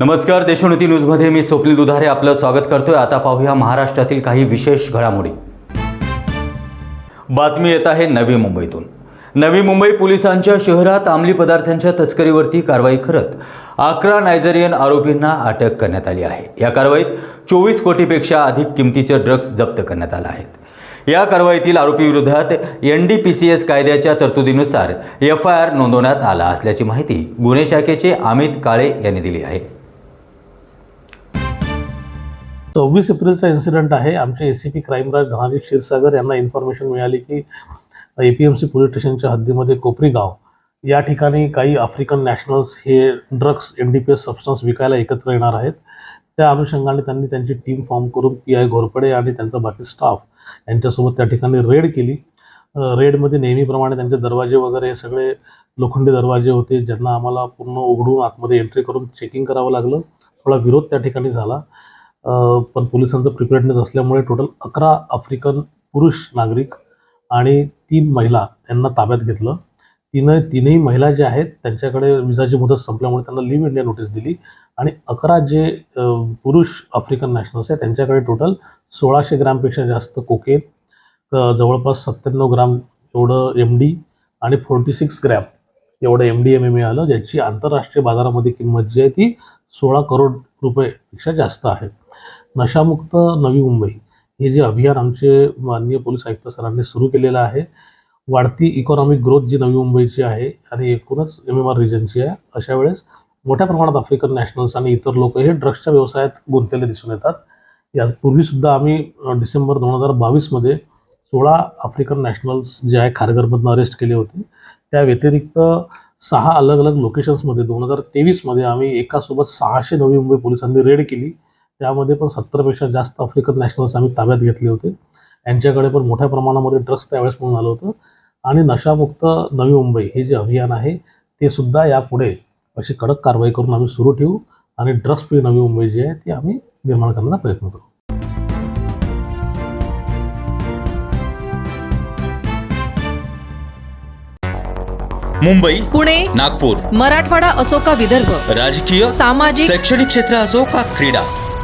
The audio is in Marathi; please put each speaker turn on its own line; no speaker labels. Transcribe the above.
नमस्कार देशोन्नती न्यूजमध्ये मी स्वप्नील दुधारे आपलं स्वागत करतोय. आता पाहूया महाराष्ट्रातील काही विशेष घडामोडी. बातमी येत आहे नवी मुंबईतून. नवी मुंबई पोलिसांच्या शहरात अंमली पदार्थांच्या तस्करीवरती कारवाई करत अकरा नायजेरियन आरोपींना अटक करण्यात आली आहे. या कारवाईत चोवीस कोटीपेक्षा अधिक किमतीचे ड्रग्ज जप्त करण्यात आले आहेत. या कारवाईतील आरोपीविरोधात N D P C S कायद्याच्या तरतुदीनुसार एफ आय आर नोंदवण्यात आला असल्याची माहिती गुन्हे शाखेचे अमित काळे यांनी दिली आहे.
सव्वीस एप्रिलचा इन्सिडेंट आहे. आमचे A C P crime Dhanaji Kshirsagar यांना इन्फॉर्मेशन मिळाली की A P M C police स्टेशनच्या हद्दीमध्ये कोपरी गाव. या ठिकाणी काही आफ्रिकन नॅशनल्स हे drugs N D P S substance विकायला एकत्र येणार आहेत. त्या अनुषंगाने त्यांनी त्यांची टीम फॉर्म करून पी आय घोरपडे आणि त्यांचा बाकी स्टाफ यांच्यासोबत त्या ठिकाणी रेड केली. रेडमध्ये नेहमीप्रमाणे त्यांचे दरवाजे वगैरे हे सगळे लोखंडी दरवाजे होते. ज्यांना आम्हाला पूर्ण उघडून आतमध्ये एंट्री करून चेकिंग करावं लागलं. थोडा विरोध त्या ठिकाणी झाला. पण पोलिसांचं प्रिपेअर्डनेस असल्यामुळे टोटल अकरा आफ्रिकन पुरुष नागरिक आणि तीन महिला यांना ताब्यात घेतलं. तिनं तीनही महिला ज्या आहेत त्यांच्याकडे विजाची मुदत संपल्यामुळे त्यांना लिव्ह इंडिया नोटीस दिली आणि अकरा जे पुरुष आफ्रिकन नॅशनल्स आहेत त्यांच्याकडे टोटल सोळाशे ग्रॅमपेक्षा जास्त कोकेन जवळपास सत्त्याण्णव ग्राम एवढं एम डी आणि फोर्टी सिक्स ग्रॅम एवढं एम डी एम ए मिळालं ज्याची आंतरराष्ट्रीय बाजारामध्ये किंमत जी आहे ती सोळा करोड रुपयेपेक्षा जास्त आहे. नशामुक्त नवी मुंबई हे जे अभियान आमचे माननीय पोलीस आयुक्त सरांनी सुरू केलेलं आहे वाढती इकॉनॉमिक ग्रोथ जी नवी मुंबईची आहे आणि एकूणच एम एम आर रिजनची आहे अशा वेळेस मोठ्या प्रमाणात आफ्रिकन नॅशनल्स आणि इतर लोक हे ड्रग्सच्या व्यवसायात गुंतलेले दिसून येतात. यापूर्वीसुद्धा आम्ही डिसेंबर दोन हजार बावीसमध्ये सोळा आफ्रिकन नॅशनल्स जे आहे खारघरमधनं अरेस्ट केले होते. त्या व्यतिरिक्त सहा अलग अलग लोकेशन्समध्ये दोन हजार तेवीसमध्ये आम्ही एकासोबत सहाशे नवी मुंबई पोलिसांनी रेड केली. त्यामध्ये पण सत्तरपेक्षा जास्त आफ्रिकन नॅशनल्स आम्ही ताब्यात घेतले होते. यांच्याकडे पण मोठ्या प्रमाणामध्ये ड्रग्स त्यावेळेस म्हणून आलं होतं. आणि नशामुक्त नवी मुंबई हे जे अभियान आहे ते सुद्धा यापुढे अशी कडक कारवाई करून आम्ही सुरू ठेवू आणि ड्रग्स फ्री नवी मुंबई जी आहे ती आम्ही निर्माण करण्याचा प्रयत्न करू.
मुंबई
पुणे
नागपूर
मराठवाडा असो का विदर्भ
राजकीय
सामाजिक
शैक्षणिक क्षेत्र असो का क्रीडा